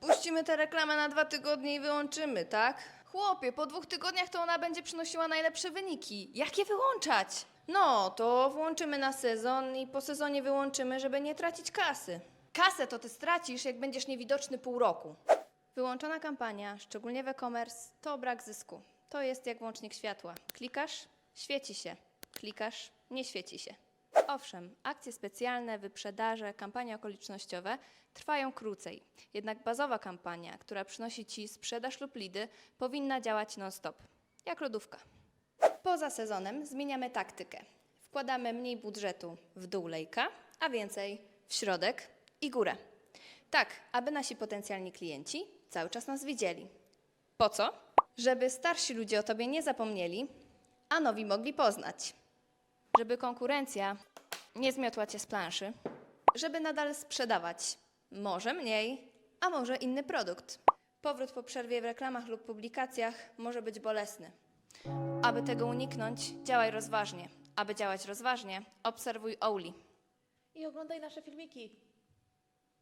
Puścimy tę reklamę na dwa tygodnie i wyłączymy, tak? Chłopie, po dwóch tygodniach to ona będzie przynosiła najlepsze wyniki. Jak je wyłączać? No, to włączymy na sezon i po sezonie wyłączymy, żeby nie tracić kasy. Kasę to ty stracisz, jak będziesz niewidoczny pół roku. Wyłączona kampania, szczególnie w e-commerce, to brak zysku. To jest jak włącznik światła. Klikasz, świeci się. Klikasz, nie świeci się. Owszem, akcje specjalne, wyprzedaże, kampanie okolicznościowe trwają krócej. Jednak bazowa kampania, która przynosi Ci sprzedaż lub lidy, powinna działać non-stop. Jak lodówka. Poza sezonem zmieniamy taktykę. Wkładamy mniej budżetu w dół lejka, a więcej w środek i górę. Tak, aby nasi potencjalni klienci cały czas nas widzieli. Po co? Żeby starsi ludzie o Tobie nie zapomnieli, a nowi mogli poznać. Żeby konkurencja nie zmiotła Cię z planszy. Żeby nadal sprzedawać. Może mniej, a może inny produkt. Powrót po przerwie w reklamach lub publikacjach może być bolesny. Aby tego uniknąć, działaj rozważnie. Aby działać rozważnie, obserwuj Ouli. I oglądaj nasze filmiki.